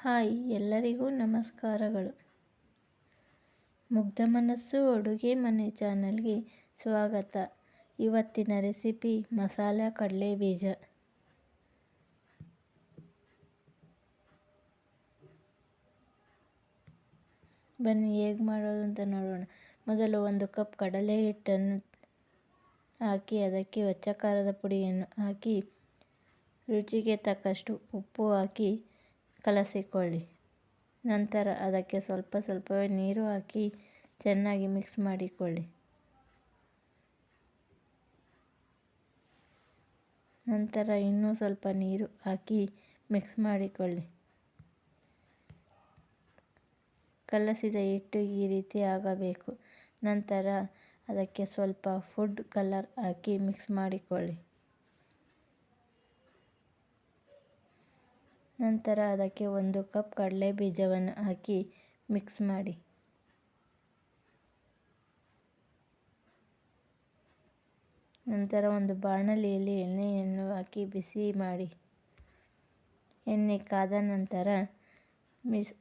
Hi, ಎಲ್ಲರಿಗೂ ನಮಸ್ಕಾರಗಳು. ಮುಗ್ಧ ಮನಸ್ಸು ಅಡುಗೆ ಮನೆ ಚಾನಲ್ಗೆ ಸ್ವಾಗತ. ಇವತ್ತಿನ ರೆಸಿಪಿ ಮಸಾಲ ಕಡಲೆ ಬೀಜ. ಬನ್ನಿ, ಹೇಗೆ ಮಾಡೋದು ಅಂತ ನೋಡೋಣ. ಮೊದಲು ಒಂದು ಕಪ್ ಕಡಲೆ ಹಿಟ್ಟನ್ನು ಹಾಕಿ, ಅದಕ್ಕೆ ಒಚ್ಚ ಖಾರದ ಪುಡಿಯನ್ನು ಹಾಕಿ, ರುಚಿಗೆ ತಕ್ಕಷ್ಟು ಉಪ್ಪು ಹಾಕಿ ಕಲಸಿಕೊಳ್ಳಿ. ನಂತರ ಅದಕ್ಕೆ ಸ್ವಲ್ಪ ಸ್ವಲ್ಪವೇ ನೀರು ಹಾಕಿ ಚೆನ್ನಾಗಿ ಮಿಕ್ಸ್ ಮಾಡಿಕೊಳ್ಳಿ. ನಂತರ ಇನ್ನೂ ಸ್ವಲ್ಪ ನೀರು ಹಾಕಿ ಮಿಕ್ಸ್ ಮಾಡಿಕೊಳ್ಳಿ. ಕಲಸಿದ ಹಿಟ್ಟು ಈ ರೀತಿ ಆಗಬೇಕು. ನಂತರ ಅದಕ್ಕೆ ಸ್ವಲ್ಪ ಫುಡ್ ಕಲರ್ ಹಾಕಿ ಮಿಕ್ಸ್ ಮಾಡಿಕೊಳ್ಳಿ. ನಂತರ ಅದಕ್ಕೆ ಒಂದು ಕಪ್ ಕಡಲೆ ಬೀಜವನ್ನು ಹಾಕಿ ಮಿಕ್ಸ್ ಮಾಡಿ. ನಂತರ ಒಂದು ಬಾಣಲಿಯಲ್ಲಿ ಎಣ್ಣೆಯನ್ನು ಹಾಕಿ ಬಿಸಿ ಮಾಡಿ. ಎಣ್ಣೆ ಕಾದ ನಂತರ ಮಿಸ್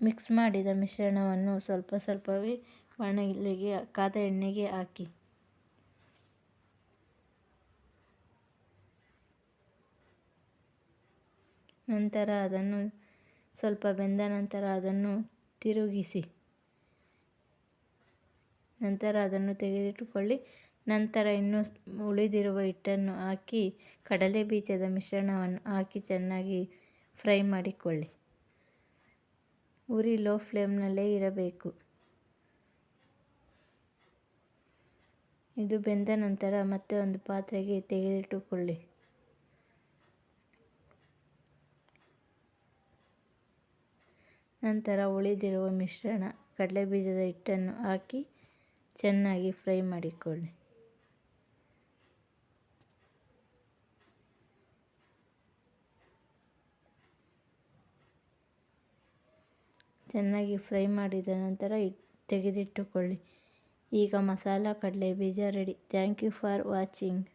ಮಿಕ್ಸ್ ಮಾಡಿದ ಮಿಶ್ರಣವನ್ನು ಸ್ವಲ್ಪ ಸ್ವಲ್ಪವೇ ಬಾಣಲಿಗೆ ಕಾದ ಎಣ್ಣೆಗೆ ಹಾಕಿ. ನಂತರ ಅದನ್ನು ಸ್ವಲ್ಪ ಬೆಂದ ನಂತರ ಅದನ್ನು ತಿರುಗಿಸಿ. ನಂತರ ಅದನ್ನು ತೆಗೆದಿಟ್ಟುಕೊಳ್ಳಿ. ನಂತರ ಇನ್ನೂ ಉಳಿದಿರುವ ಹಿಟ್ಟನ್ನು ಹಾಕಿ ಕಡಲೆ ಬೀಜದ ಮಿಶ್ರಣವನ್ನು ಹಾಕಿ ಚೆನ್ನಾಗಿ ಫ್ರೈ ಮಾಡಿಕೊಳ್ಳಿ. ಉರಿ ಲೋ ಫ್ಲೇಮ್ನಲ್ಲೇ ಇರಬೇಕು. ಇದು ಬೆಂದ ನಂತರ ಮತ್ತೆ ಒಂದು ಪಾತ್ರೆಗೆ ತೆಗೆದಿಟ್ಟುಕೊಳ್ಳಿ. ನಂತರ ಉಳಿದಿರುವ ಮಿಶ್ರಣ ಕಡಲೆಬೀಜದ ಹಿಟ್ಟನ್ನು ಹಾಕಿ ಚೆನ್ನಾಗಿ ಫ್ರೈ ಮಾಡಿಕೊಳ್ಳಿ. ಚೆನ್ನಾಗಿ ಫ್ರೈ ಮಾಡಿದ ನಂತರ ತೆಗೆದಿಟ್ಟುಕೊಳ್ಳಿ. ಈಗ ಮಸಾಲ ಕಡಲೆ ಬೀಜ ready. Thank you for watching.